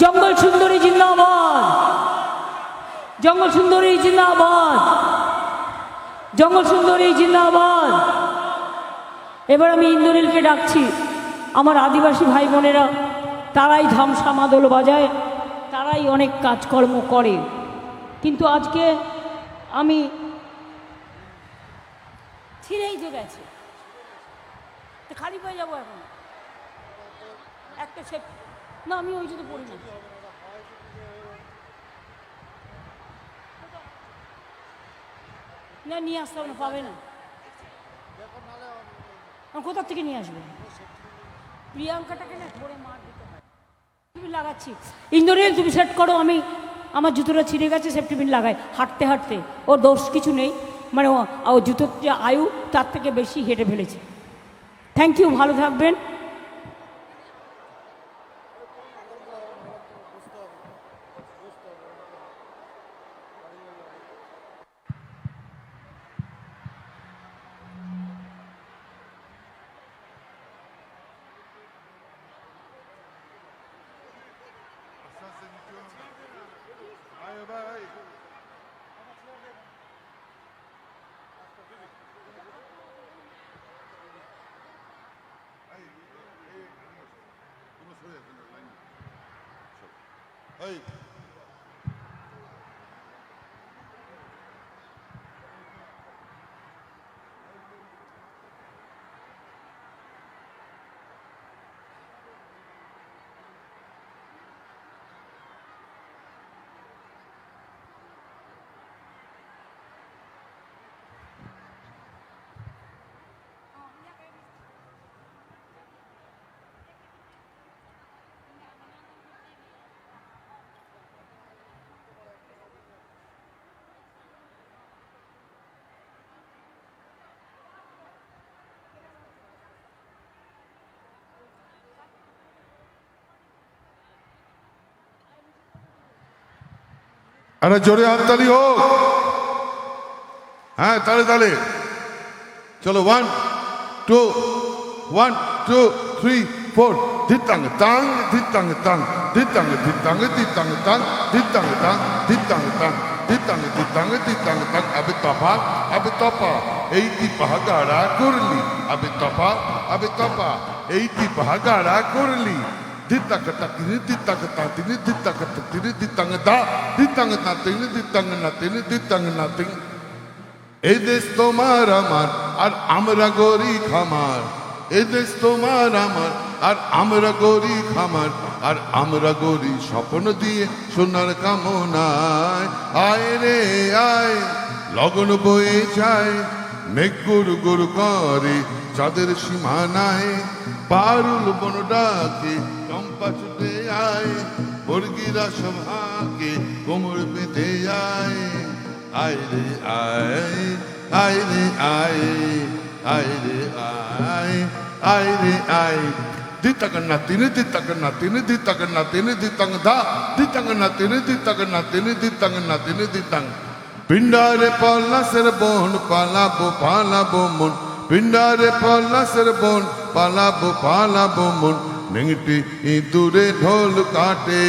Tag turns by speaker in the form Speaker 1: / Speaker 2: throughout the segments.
Speaker 1: জঙ্গল সুন্দরী জিন্দাবাদ। জঙ্গল সুন্দরী জিন্দাবাদ। জঙ্গল সুন্দরী জিন্দাবাদ। এবার আমি ইন্দ্রনীলকে ডাকছি। আমার আদিবাসী ভাই বোনেরা, তারাই ধামসা মাদল বাজায়, তারাই অনেক কাজকর্ম করে। কিন্তু আজকে আমি ছিঁড়েই তো গেছে। খালি পেয়ে যাব এখন। একটা সেট না, আমি ওই জন্য পড়ি না। না, নিয়ে আসতে হবে না, পাবে না। কোথার থেকে নিয়ে আসবে? প্রিয়াঙ্কাটাকে না ধরে মার দিতে হয়। লাগাচ্ছি। ইন্দোরিয়াল তুমি সেট করো, আমি আমার জুতোটা ছিঁড়ে গেছে সেফটিপিন লাগাই। হাঁটতে হাঁটতে। ওর দোষ কিছু নেই। মানে ও জুতোর যে আয়ু, তার থেকে বেশি হেঁটে ফেলেছে। থ্যাংক ইউ ভালো থাকবেন।
Speaker 2: vai, vai. Hey. আরে জোরে হাততালি হোক হ্যাঁ তালে তালে চলো one two one two three four ধিতাঙ্গ তাং ধিতাঙ্গ তাং ধিতাঙ্গ ধিতাঙ্গ ধিতাঙ্গ তাং ধিতাঙ্গ তাং ধিতাঙ্গ তাং ধিতাঙ্গ ধিতাঙ্গ ধিতাঙ্গ তাং আবে তফা আবে তফা এইটি পাহাগাড়া করলি আবে তফা আবে তফা এইটি পাহাগাড়া করলি দিতাঙ্গ তা তিনি দিতাঙ্গ তা তিনি দিতাঙ্গ তা তিনি দিতাঙ্গ দা দিতাঙ্গ না তিনি দিতাঙ্গ না তিনি দিতাঙ্গ না তিনি এই দেশ তোমার আমার আর আমরা গরি খামার এই দেশ তোমার আমার আর আমরা গরি খামার আর আমরা গরি স্বপ্ন দিয়ে সোনার কামনায় আয় রে আয় লগন বয়ে যায় মেঘ গুরু করে, চাঁদের সীমানায় পারুল বন ডাকে, চম্পা ছুটে আয়, বর্গিরা সভাকে কোমর বেঁধে আয়। আয় রে আয় আয় রে আয় আয় রে আয় আয় রে আয়। দিতাঙ্গ না তিনি দিতাঙ্গ না তিনি দিতাঙ্গ না তিনি দিতাঙ্গ দা দিতাঙ্গ না তিনি দিতাঙ্গ না তিনি দিতাঙ্গ না তিনি দিতাঙ্গ পিণ্ডারে পলাশের বন পালাবো পালাবো মন। পিণ্ডারে পলাশের বন পালাবো পালাবো মন। নেংটি ইঁদুরে ঢোল কাটে।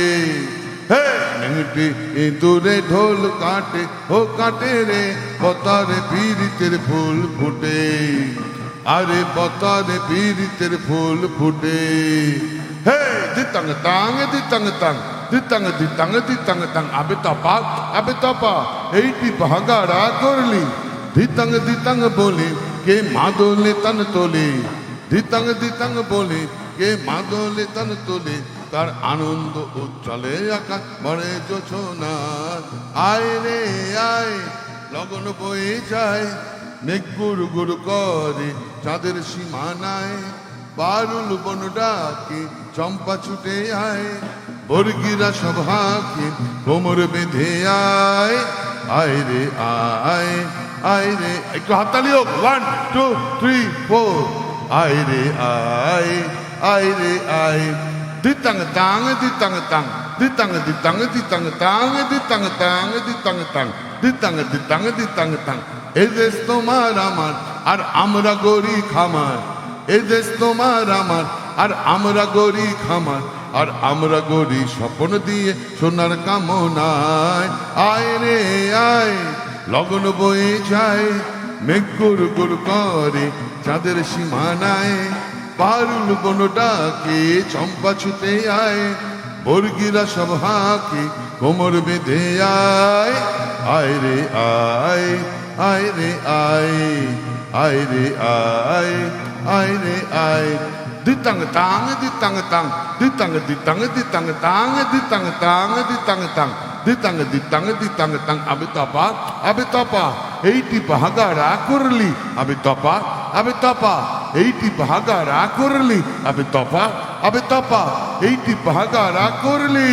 Speaker 2: হে, নেংটি ইঁদুরে ঢোল কাটে। ও কাটে রে বতারে পীড়িতের ফুল ফুটে। আরে বতারে পীড়িতের ফুল ফুটে। হে দিতাঙ্গ তাঙ্গ দিতাঙ্গ তাঙ্গ দিতাঙ্গ দিতাঙ্গ দিতাঙ্গ তাঙ্গ আবে তপা আবে তপা এইটি ভাগাড়া করলি। দিতাঙ্গ দিতাঙ্গ বলে, কে মাদলে তান তোলে। দিতাঙ্গ দিতাঙ্গ বলে, কে মাদলে তান তোলে। তার আনন্দ উজ্জ্বলে আকাশ ভরে যোছনা আয় রে, আয় লগন বয়ে যায়, মেঘ গুরু গুরু করে, চাঁদের সীমানায় পারুল বন ডাকে, চম্পা ছুটে আয়, বর্গিরা সভাকে কোমর বেঁধে আয় আয় রে আয় আয় রে, একটু হাততালি হোক ওয়ান টু থ্রি ফোর আয় রে আয় আয় রে আয় দিতাঙ্গ তাঙ্গ দিতাঙ্গ তাং দিতাঙ্গ দিতাঙ্গ দিতাঙ্গ তাঙ্গ দিতাঙ্গ তাঙ্গ দিতাঙ্গ তাং দিতাঙ্গ দিতাঙ্গ দিতাঙ্গ তাং এ দেশ তোমার আমার, আর আমরা গরি খামার। এ দেশ তোমার আমার, আর আমরা গরি খামার, আর আমরা গরি স্বপ্ন দিয়ে সোনার কামনায়। আয় রে, আয়, লগন বয়ে যায় মেঘ গুড় গুড় করে চাঁদের সীমানায়। পারুল বন ডাকে, চম্পা ছুটে আয়, বর্গিরা সব হাকে, কোমর বেঁধে আয়। আয় রে, আয় আয় রে, আয় আয় রে, আয়। আয় রে আয় ditang tang ditang tang ditang ditang ditang tang ditang tang ditang tang ditang ditang ditang tang আমি তপা আমি তপা এইটি ভাগাড়া করলি আমি তপা আমি তপা এইটি ভাগাড়া করলি আমি তপা আমি তপা এইটি ভাগাড়া করলি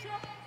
Speaker 1: এই